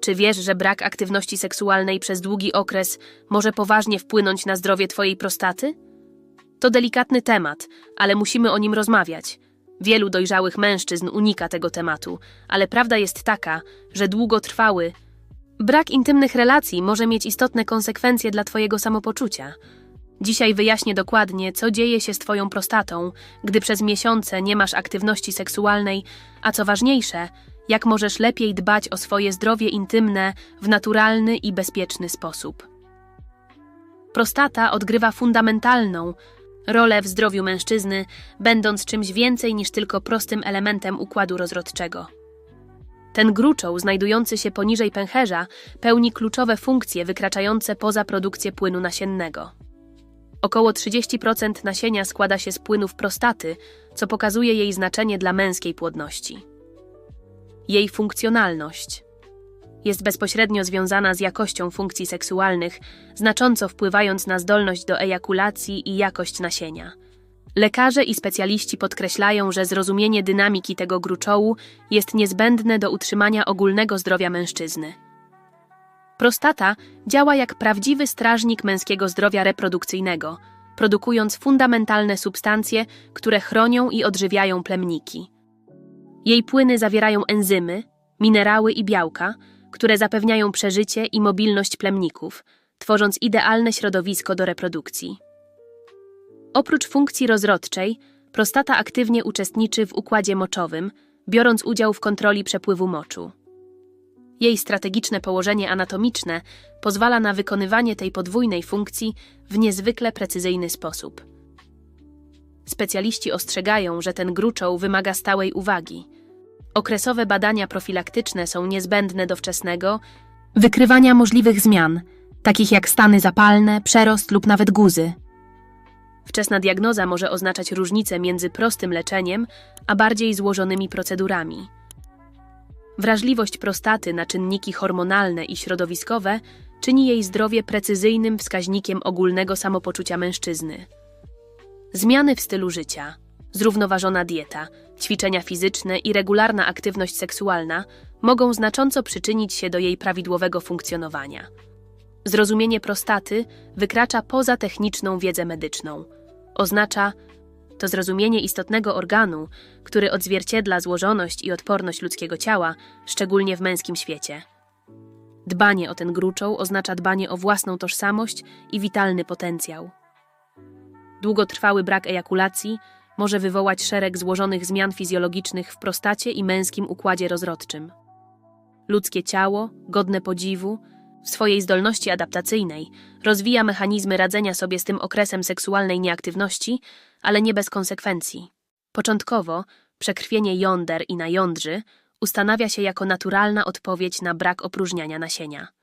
Czy wiesz, że brak aktywności seksualnej przez długi okres może poważnie wpłynąć na zdrowie twojej prostaty? To delikatny temat, ale musimy o nim rozmawiać. Wielu dojrzałych mężczyzn unika tego tematu, ale prawda jest taka, że długotrwały brak intymnych relacji może mieć istotne konsekwencje dla twojego samopoczucia. Dzisiaj wyjaśnię dokładnie, co dzieje się z twoją prostatą, gdy przez miesiące nie masz aktywności seksualnej, a co ważniejsze, jak możesz lepiej dbać o swoje zdrowie intymne w naturalny i bezpieczny sposób. Prostata odgrywa fundamentalną rolę w zdrowiu mężczyzny, będąc czymś więcej niż tylko prostym elementem układu rozrodczego. Ten gruczoł, znajdujący się poniżej pęcherza, pełni kluczowe funkcje wykraczające poza produkcję płynu nasiennego. Około 30% nasienia składa się z płynów prostaty, co pokazuje jej znaczenie dla męskiej płodności. Jej funkcjonalność jest bezpośrednio związana z jakością funkcji seksualnych, znacząco wpływając na zdolność do ejakulacji i jakość nasienia. Lekarze i specjaliści podkreślają, że zrozumienie dynamiki tego gruczołu jest niezbędne do utrzymania ogólnego zdrowia mężczyzny. Prostata działa jak prawdziwy strażnik męskiego zdrowia reprodukcyjnego, produkując fundamentalne substancje, które chronią i odżywiają plemniki. Jej płyny zawierają enzymy, minerały i białka, które zapewniają przeżycie i mobilność plemników, tworząc idealne środowisko do reprodukcji. Oprócz funkcji rozrodczej, prostata aktywnie uczestniczy w układzie moczowym, biorąc udział w kontroli przepływu moczu. Jej strategiczne położenie anatomiczne pozwala na wykonywanie tej podwójnej funkcji w niezwykle precyzyjny sposób. Specjaliści ostrzegają, że ten gruczoł wymaga stałej uwagi. Okresowe badania profilaktyczne są niezbędne do wczesnego wykrywania możliwych zmian, takich jak stany zapalne, przerost lub nawet guzy. Wczesna diagnoza może oznaczać różnicę między prostym leczeniem a bardziej złożonymi procedurami. Wrażliwość prostaty na czynniki hormonalne i środowiskowe czyni jej zdrowie precyzyjnym wskaźnikiem ogólnego samopoczucia mężczyzny. Zmiany w stylu życia, zrównoważona dieta, ćwiczenia fizyczne i regularna aktywność seksualna mogą znacząco przyczynić się do jej prawidłowego funkcjonowania. Zrozumienie prostaty wykracza poza techniczną wiedzę medyczną. Oznacza to zrozumienie istotnego organu, który odzwierciedla złożoność i odporność ludzkiego ciała, szczególnie w męskim świecie. Dbanie o ten gruczoł oznacza dbanie o własną tożsamość i witalny potencjał. Długotrwały brak ejakulacji może wywołać szereg złożonych zmian fizjologicznych w prostacie i męskim układzie rozrodczym. Ludzkie ciało, godne podziwu, w swojej zdolności adaptacyjnej rozwija mechanizmy radzenia sobie z tym okresem seksualnej nieaktywności, ale nie bez konsekwencji. Początkowo przekrwienie jąder i najądrzy ustanawia się jako naturalna odpowiedź na brak opróżniania nasienia.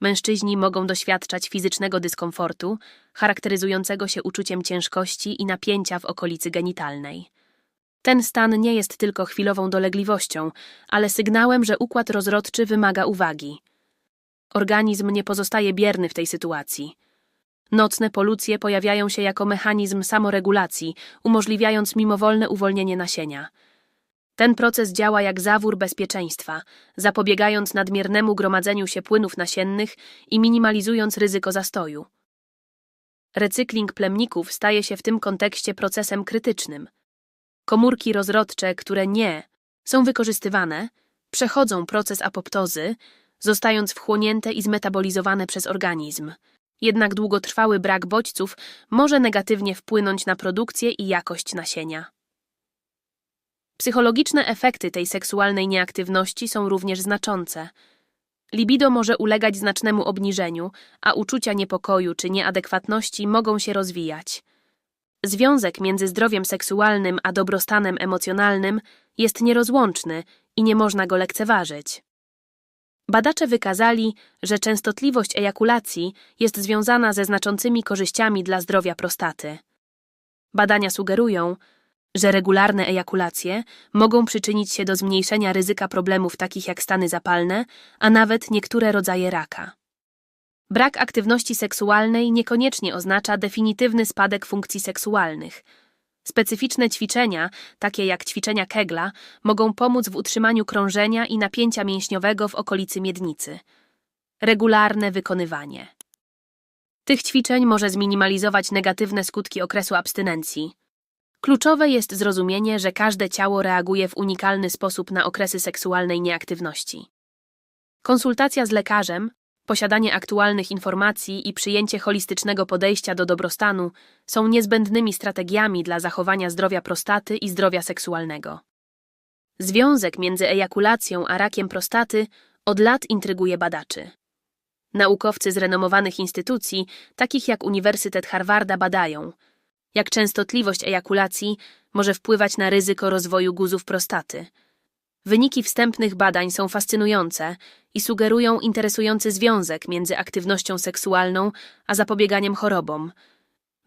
Mężczyźni mogą doświadczać fizycznego dyskomfortu, charakteryzującego się uczuciem ciężkości i napięcia w okolicy genitalnej. Ten stan nie jest tylko chwilową dolegliwością, ale sygnałem, że układ rozrodczy wymaga uwagi. Organizm nie pozostaje bierny w tej sytuacji. Nocne polucje pojawiają się jako mechanizm samoregulacji, umożliwiając mimowolne uwolnienie nasienia. Ten proces działa jak zawór bezpieczeństwa, zapobiegając nadmiernemu gromadzeniu się płynów nasiennych i minimalizując ryzyko zastoju. Recykling plemników staje się w tym kontekście procesem krytycznym. Komórki rozrodcze, które nie są wykorzystywane, przechodzą proces apoptozy, zostając wchłonięte i zmetabolizowane przez organizm. Jednak długotrwały brak bodźców może negatywnie wpłynąć na produkcję i jakość nasienia. Psychologiczne efekty tej seksualnej nieaktywności są również znaczące. Libido może ulegać znacznemu obniżeniu, a uczucia niepokoju czy nieadekwatności mogą się rozwijać. Związek między zdrowiem seksualnym a dobrostanem emocjonalnym jest nierozłączny i nie można go lekceważyć. Badacze wykazali, że częstotliwość ejakulacji jest związana ze znaczącymi korzyściami dla zdrowia prostaty. Badania sugerują, że regularne ejakulacje mogą przyczynić się do zmniejszenia ryzyka problemów takich jak stany zapalne, a nawet niektóre rodzaje raka. Brak aktywności seksualnej niekoniecznie oznacza definitywny spadek funkcji seksualnych. Specyficzne ćwiczenia, takie jak ćwiczenia Kegla, mogą pomóc w utrzymaniu krążenia i napięcia mięśniowego w okolicy miednicy. Regularne wykonywanie. Tych ćwiczeń może zminimalizować negatywne skutki okresu abstynencji. Kluczowe jest zrozumienie, że każde ciało reaguje w unikalny sposób na okresy seksualnej nieaktywności. Konsultacja z lekarzem, posiadanie aktualnych informacji i przyjęcie holistycznego podejścia do dobrostanu są niezbędnymi strategiami dla zachowania zdrowia prostaty i zdrowia seksualnego. Związek między ejakulacją a rakiem prostaty od lat intryguje badaczy. Naukowcy z renomowanych instytucji, takich jak Uniwersytet Harvarda, badają, jak częstotliwość ejakulacji może wpływać na ryzyko rozwoju guzów prostaty. Wyniki wstępnych badań są fascynujące i sugerują interesujący związek między aktywnością seksualną a zapobieganiem chorobom.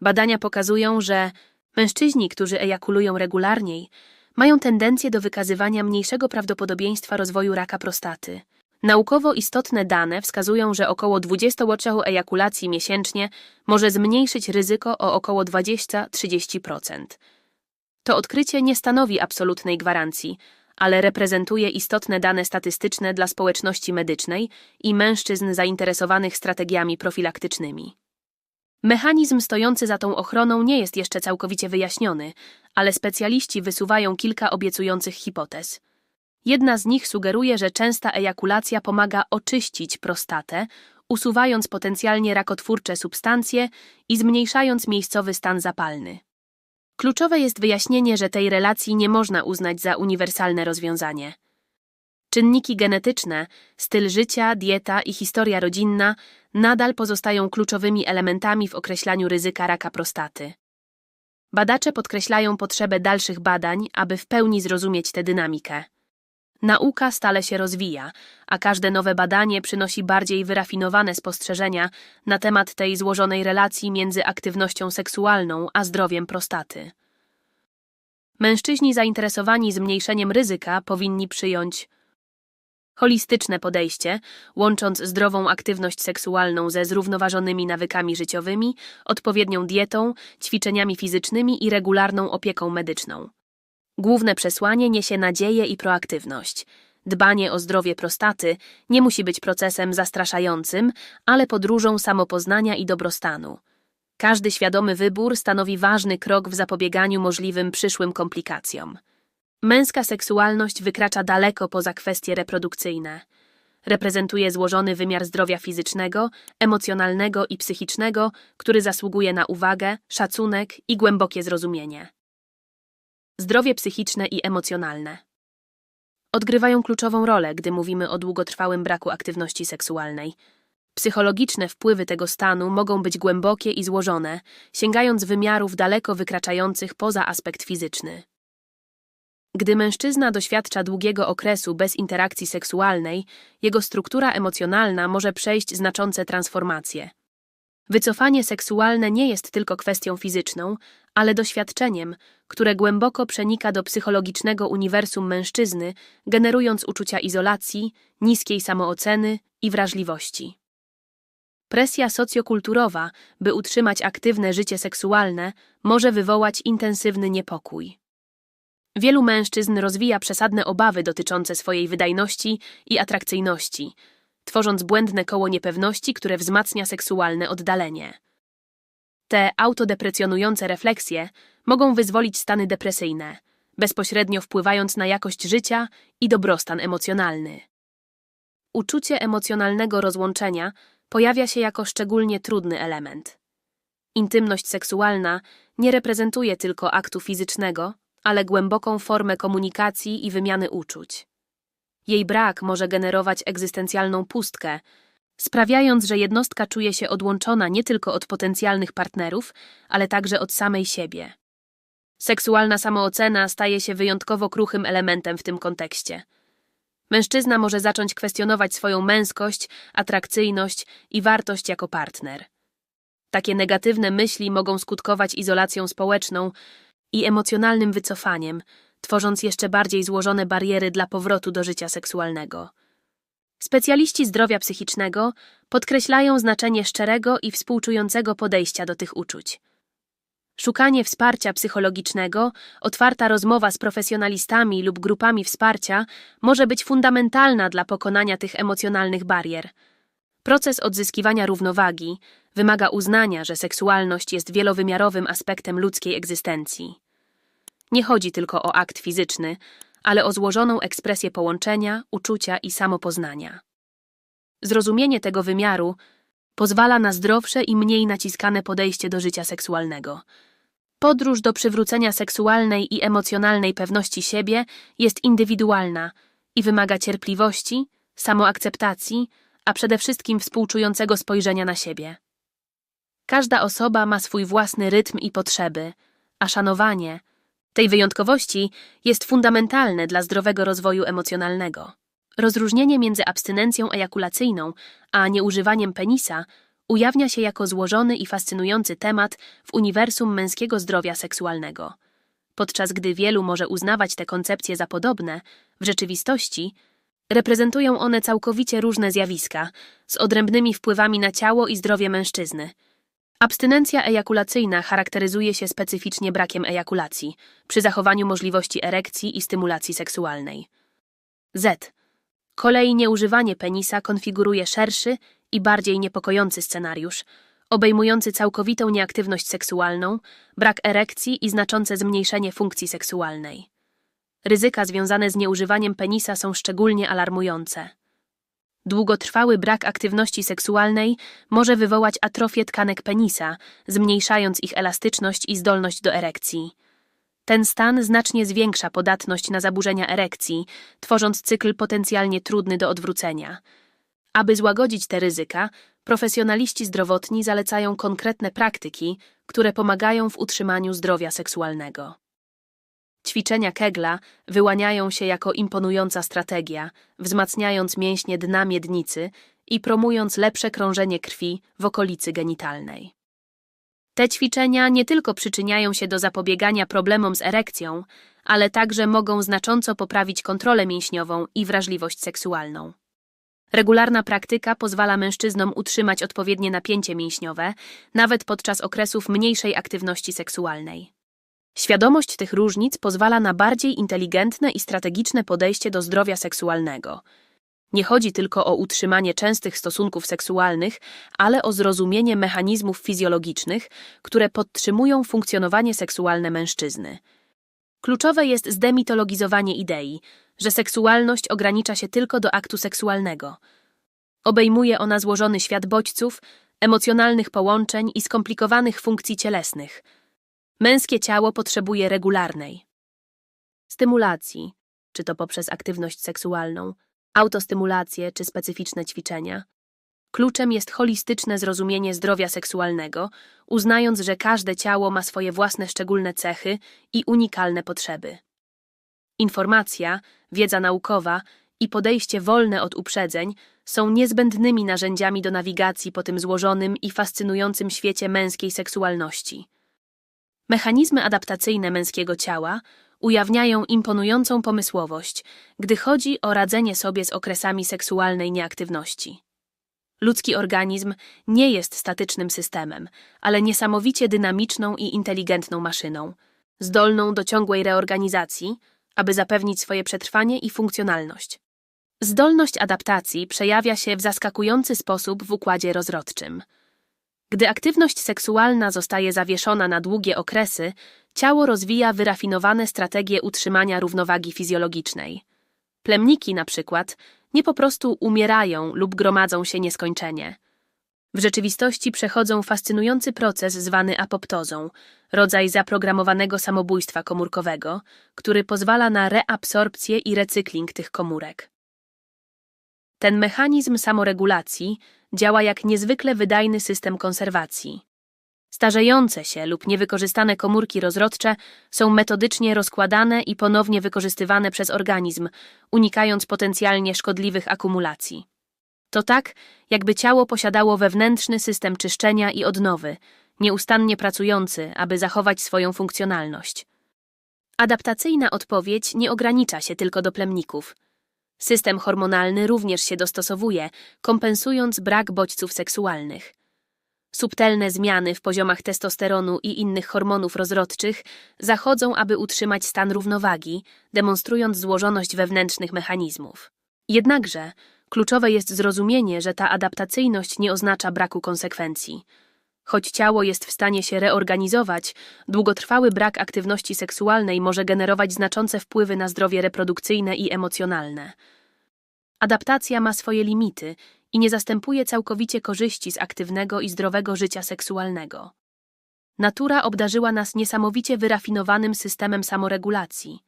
Badania pokazują, że mężczyźni, którzy ejakulują regularniej, mają tendencję do wykazywania mniejszego prawdopodobieństwa rozwoju raka prostaty. Naukowo istotne dane wskazują, że około 20 łotrzachu ejakulacji miesięcznie może zmniejszyć ryzyko o około 20-30%. To odkrycie nie stanowi absolutnej gwarancji, ale reprezentuje istotne dane statystyczne dla społeczności medycznej i mężczyzn zainteresowanych strategiami profilaktycznymi. Mechanizm stojący za tą ochroną nie jest jeszcze całkowicie wyjaśniony, ale specjaliści wysuwają kilka obiecujących hipotez. Jedna z nich sugeruje, że częsta ejakulacja pomaga oczyścić prostatę, usuwając potencjalnie rakotwórcze substancje i zmniejszając miejscowy stan zapalny. Kluczowe jest wyjaśnienie, że tej relacji nie można uznać za uniwersalne rozwiązanie. Czynniki genetyczne, styl życia, dieta i historia rodzinna nadal pozostają kluczowymi elementami w określaniu ryzyka raka prostaty. Badacze podkreślają potrzebę dalszych badań, aby w pełni zrozumieć tę dynamikę. Nauka stale się rozwija, a każde nowe badanie przynosi bardziej wyrafinowane spostrzeżenia na temat tej złożonej relacji między aktywnością seksualną a zdrowiem prostaty. Mężczyźni zainteresowani zmniejszeniem ryzyka powinni przyjąć holistyczne podejście, łącząc zdrową aktywność seksualną ze zrównoważonymi nawykami życiowymi, odpowiednią dietą, ćwiczeniami fizycznymi i regularną opieką medyczną. Główne przesłanie niesie nadzieję i proaktywność. Dbanie o zdrowie prostaty nie musi być procesem zastraszającym, ale podróżą samopoznania i dobrostanu. Każdy świadomy wybór stanowi ważny krok w zapobieganiu możliwym przyszłym komplikacjom. Męska seksualność wykracza daleko poza kwestie reprodukcyjne. Reprezentuje złożony wymiar zdrowia fizycznego, emocjonalnego i psychicznego, który zasługuje na uwagę, szacunek i głębokie zrozumienie. Zdrowie psychiczne i emocjonalne odgrywają kluczową rolę, gdy mówimy o długotrwałym braku aktywności seksualnej. Psychologiczne wpływy tego stanu mogą być głębokie i złożone, sięgając wymiarów daleko wykraczających poza aspekt fizyczny. Gdy mężczyzna doświadcza długiego okresu bez interakcji seksualnej, jego struktura emocjonalna może przejść znaczące transformacje. Wycofanie seksualne nie jest tylko kwestią fizyczną, ale doświadczeniem, które głęboko przenika do psychologicznego uniwersum mężczyzny, generując uczucia izolacji, niskiej samooceny i wrażliwości. Presja socjokulturowa, by utrzymać aktywne życie seksualne, może wywołać intensywny niepokój. Wielu mężczyzn rozwija przesadne obawy dotyczące swojej wydajności i atrakcyjności, tworząc błędne koło niepewności, które wzmacnia seksualne oddalenie. Te autodeprecjonujące refleksje mogą wyzwolić stany depresyjne, bezpośrednio wpływając na jakość życia i dobrostan emocjonalny. Uczucie emocjonalnego rozłączenia pojawia się jako szczególnie trudny element. Intymność seksualna nie reprezentuje tylko aktu fizycznego, ale głęboką formę komunikacji i wymiany uczuć. Jej brak może generować egzystencjalną pustkę, sprawiając, że jednostka czuje się odłączona nie tylko od potencjalnych partnerów, ale także od samej siebie. Seksualna samoocena staje się wyjątkowo kruchym elementem w tym kontekście. Mężczyzna może zacząć kwestionować swoją męskość, atrakcyjność i wartość jako partner. Takie negatywne myśli mogą skutkować izolacją społeczną i emocjonalnym wycofaniem, tworząc jeszcze bardziej złożone bariery dla powrotu do życia seksualnego. Specjaliści zdrowia psychicznego podkreślają znaczenie szczerego i współczującego podejścia do tych uczuć. Szukanie wsparcia psychologicznego, otwarta rozmowa z profesjonalistami lub grupami wsparcia może być fundamentalna dla pokonania tych emocjonalnych barier. Proces odzyskiwania równowagi wymaga uznania, że seksualność jest wielowymiarowym aspektem ludzkiej egzystencji. Nie chodzi tylko o akt fizyczny, ale o złożoną ekspresję połączenia, uczucia i samopoznania. Zrozumienie tego wymiaru pozwala na zdrowsze i mniej naciskane podejście do życia seksualnego. Podróż do przywrócenia seksualnej i emocjonalnej pewności siebie jest indywidualna i wymaga cierpliwości, samoakceptacji, a przede wszystkim współczującego spojrzenia na siebie. Każda osoba ma swój własny rytm i potrzeby, a szanowanie tej wyjątkowości jest fundamentalne dla zdrowego rozwoju emocjonalnego. Rozróżnienie między abstynencją ejakulacyjną a nieużywaniem penisa ujawnia się jako złożony i fascynujący temat w uniwersum męskiego zdrowia seksualnego. Podczas gdy wielu może uznawać te koncepcje za podobne, w rzeczywistości reprezentują one całkowicie różne zjawiska, z odrębnymi wpływami na ciało i zdrowie mężczyzny. Abstynencja ejakulacyjna charakteryzuje się specyficznie brakiem ejakulacji, przy zachowaniu możliwości erekcji i stymulacji seksualnej. Z. Kolei nieużywanie penisa konfiguruje szerszy i bardziej niepokojący scenariusz, obejmujący całkowitą nieaktywność seksualną, brak erekcji i znaczące zmniejszenie funkcji seksualnej. Ryzyka związane z nieużywaniem penisa są szczególnie alarmujące. Długotrwały brak aktywności seksualnej może wywołać atrofię tkanek penisa, zmniejszając ich elastyczność i zdolność do erekcji. Ten stan znacznie zwiększa podatność na zaburzenia erekcji, tworząc cykl potencjalnie trudny do odwrócenia. Aby złagodzić te ryzyka, profesjonaliści zdrowotni zalecają konkretne praktyki, które pomagają w utrzymaniu zdrowia seksualnego. Ćwiczenia Kegla wyłaniają się jako imponująca strategia, wzmacniając mięśnie dna miednicy i promując lepsze krążenie krwi w okolicy genitalnej. Te ćwiczenia nie tylko przyczyniają się do zapobiegania problemom z erekcją, ale także mogą znacząco poprawić kontrolę mięśniową i wrażliwość seksualną. Regularna praktyka pozwala mężczyznom utrzymać odpowiednie napięcie mięśniowe, nawet podczas okresów mniejszej aktywności seksualnej. Świadomość tych różnic pozwala na bardziej inteligentne i strategiczne podejście do zdrowia seksualnego. Nie chodzi tylko o utrzymanie częstych stosunków seksualnych, ale o zrozumienie mechanizmów fizjologicznych, które podtrzymują funkcjonowanie seksualne mężczyzny. Kluczowe jest zdemitologizowanie idei, że seksualność ogranicza się tylko do aktu seksualnego. Obejmuje ona złożony świat bodźców, emocjonalnych połączeń i skomplikowanych funkcji cielesnych – Męskie ciało potrzebuje regularnej stymulacji, czy to poprzez aktywność seksualną, autostymulację czy specyficzne ćwiczenia. Kluczem jest holistyczne zrozumienie zdrowia seksualnego, uznając, że każde ciało ma swoje własne szczególne cechy i unikalne potrzeby. Informacja, wiedza naukowa i podejście wolne od uprzedzeń są niezbędnymi narzędziami do nawigacji po tym złożonym i fascynującym świecie męskiej seksualności. Mechanizmy adaptacyjne męskiego ciała ujawniają imponującą pomysłowość, gdy chodzi o radzenie sobie z okresami seksualnej nieaktywności. Ludzki organizm nie jest statycznym systemem, ale niesamowicie dynamiczną i inteligentną maszyną, zdolną do ciągłej reorganizacji, aby zapewnić swoje przetrwanie i funkcjonalność. Zdolność adaptacji przejawia się w zaskakujący sposób w układzie rozrodczym – gdy aktywność seksualna zostaje zawieszona na długie okresy, ciało rozwija wyrafinowane strategie utrzymania równowagi fizjologicznej. Plemniki, na przykład, nie po prostu umierają lub gromadzą się nieskończenie. W rzeczywistości przechodzą fascynujący proces zwany apoptozą, rodzaj zaprogramowanego samobójstwa komórkowego, który pozwala na reabsorpcję i recykling tych komórek. Ten mechanizm samoregulacji działa jak niezwykle wydajny system konserwacji. Starzejące się lub niewykorzystane komórki rozrodcze są metodycznie rozkładane i ponownie wykorzystywane przez organizm, unikając potencjalnie szkodliwych akumulacji. To tak, jakby ciało posiadało wewnętrzny system czyszczenia i odnowy, nieustannie pracujący, aby zachować swoją funkcjonalność. Adaptacyjna odpowiedź nie ogranicza się tylko do plemników – System hormonalny również się dostosowuje, kompensując brak bodźców seksualnych. Subtelne zmiany w poziomach testosteronu i innych hormonów rozrodczych zachodzą, aby utrzymać stan równowagi, demonstrując złożoność wewnętrznych mechanizmów. Jednakże kluczowe jest zrozumienie, że ta adaptacyjność nie oznacza braku konsekwencji. Choć ciało jest w stanie się reorganizować, długotrwały brak aktywności seksualnej może generować znaczące wpływy na zdrowie reprodukcyjne i emocjonalne. Adaptacja ma swoje limity i nie zastępuje całkowicie korzyści z aktywnego i zdrowego życia seksualnego. Natura obdarzyła nas niesamowicie wyrafinowanym systemem samoregulacji.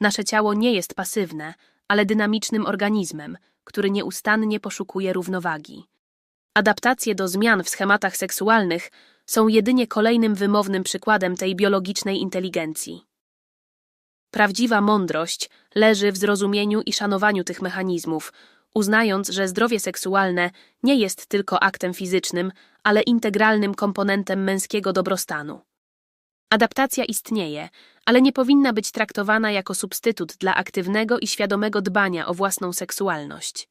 Nasze ciało nie jest pasywne, ale dynamicznym organizmem, który nieustannie poszukuje równowagi. Adaptacje do zmian w schematach seksualnych są jedynie kolejnym wymownym przykładem tej biologicznej inteligencji. Prawdziwa mądrość leży w zrozumieniu i szanowaniu tych mechanizmów, uznając, że zdrowie seksualne nie jest tylko aktem fizycznym, ale integralnym komponentem męskiego dobrostanu. Adaptacja istnieje, ale nie powinna być traktowana jako substytut dla aktywnego i świadomego dbania o własną seksualność.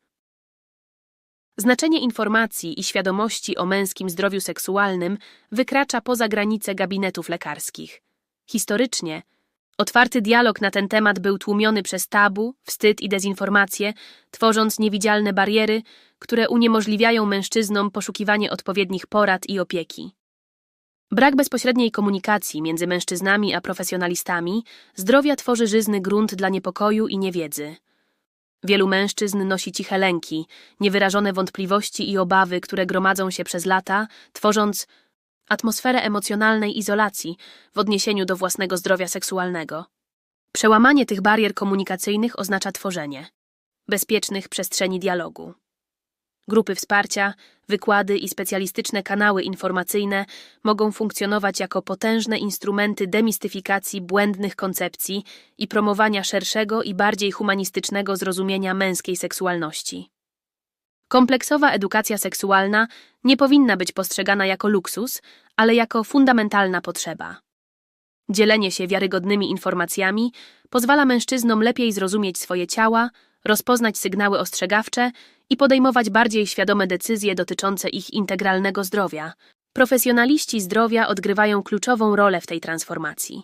Znaczenie informacji i świadomości o męskim zdrowiu seksualnym wykracza poza granice gabinetów lekarskich. Historycznie, otwarty dialog na ten temat był tłumiony przez tabu, wstyd i dezinformację, tworząc niewidzialne bariery, które uniemożliwiają mężczyznom poszukiwanie odpowiednich porad i opieki. Brak bezpośredniej komunikacji między mężczyznami a profesjonalistami zdrowia tworzy żyzny grunt dla niepokoju i niewiedzy. Wielu mężczyzn nosi ciche lęki, niewyrażone wątpliwości i obawy, które gromadzą się przez lata, tworząc atmosferę emocjonalnej izolacji w odniesieniu do własnego zdrowia seksualnego. Przełamanie tych barier komunikacyjnych oznacza tworzenie bezpiecznych przestrzeni dialogu. Grupy wsparcia, wykłady i specjalistyczne kanały informacyjne mogą funkcjonować jako potężne instrumenty demistyfikacji błędnych koncepcji i promowania szerszego i bardziej humanistycznego zrozumienia męskiej seksualności. Kompleksowa edukacja seksualna nie powinna być postrzegana jako luksus, ale jako fundamentalna potrzeba. Dzielenie się wiarygodnymi informacjami pozwala mężczyznom lepiej zrozumieć swoje ciała, rozpoznać sygnały ostrzegawcze i podejmować bardziej świadome decyzje dotyczące ich integralnego zdrowia. Profesjonaliści zdrowia odgrywają kluczową rolę w tej transformacji.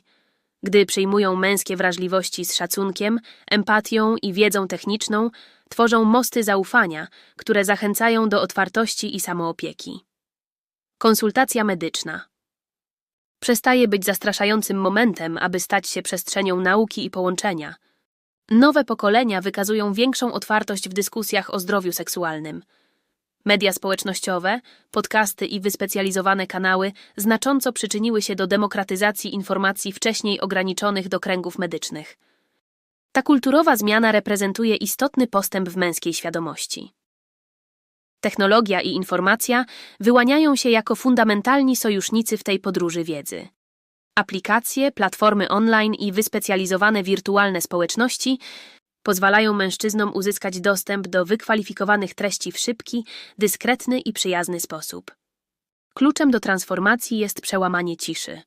Gdy przyjmują męskie wrażliwości z szacunkiem, empatią i wiedzą techniczną, tworzą mosty zaufania, które zachęcają do otwartości i samoopieki. Konsultacja medyczna przestaje być zastraszającym momentem, aby stać się przestrzenią nauki i połączenia. Nowe pokolenia wykazują większą otwartość w dyskusjach o zdrowiu seksualnym. Media społecznościowe, podcasty i wyspecjalizowane kanały znacząco przyczyniły się do demokratyzacji informacji wcześniej ograniczonych do kręgów medycznych. Ta kulturowa zmiana reprezentuje istotny postęp w męskiej świadomości. Technologia i informacja wyłaniają się jako fundamentalni sojusznicy w tej podróży wiedzy. Aplikacje, platformy online i wyspecjalizowane wirtualne społeczności pozwalają mężczyznom uzyskać dostęp do wykwalifikowanych treści w szybki, dyskretny i przyjazny sposób. Kluczem do transformacji jest przełamanie ciszy.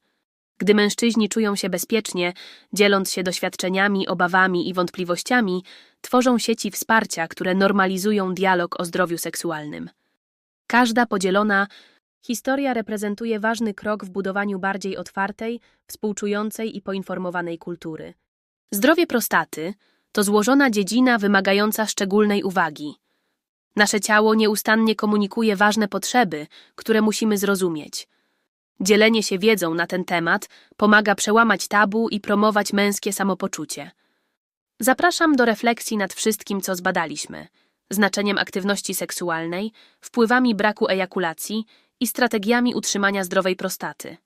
Gdy mężczyźni czują się bezpiecznie, dzieląc się doświadczeniami, obawami i wątpliwościami, tworzą sieci wsparcia, które normalizują dialog o zdrowiu seksualnym. Każda podzielona historia reprezentuje ważny krok w budowaniu bardziej otwartej, współczującej i poinformowanej kultury. Zdrowie prostaty to złożona dziedzina wymagająca szczególnej uwagi. Nasze ciało nieustannie komunikuje ważne potrzeby, które musimy zrozumieć. Dzielenie się wiedzą na ten temat pomaga przełamać tabu i promować męskie samopoczucie. Zapraszam do refleksji nad wszystkim, co zbadaliśmy znaczeniem aktywności seksualnej, wpływami braku ejakulacji i strategiami utrzymania zdrowej prostaty.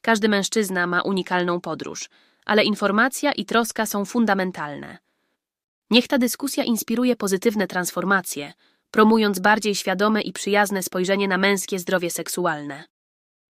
Każdy mężczyzna ma unikalną podróż, ale informacja i troska są fundamentalne. Niech ta dyskusja inspiruje pozytywne transformacje, promując bardziej świadome i przyjazne spojrzenie na męskie zdrowie seksualne.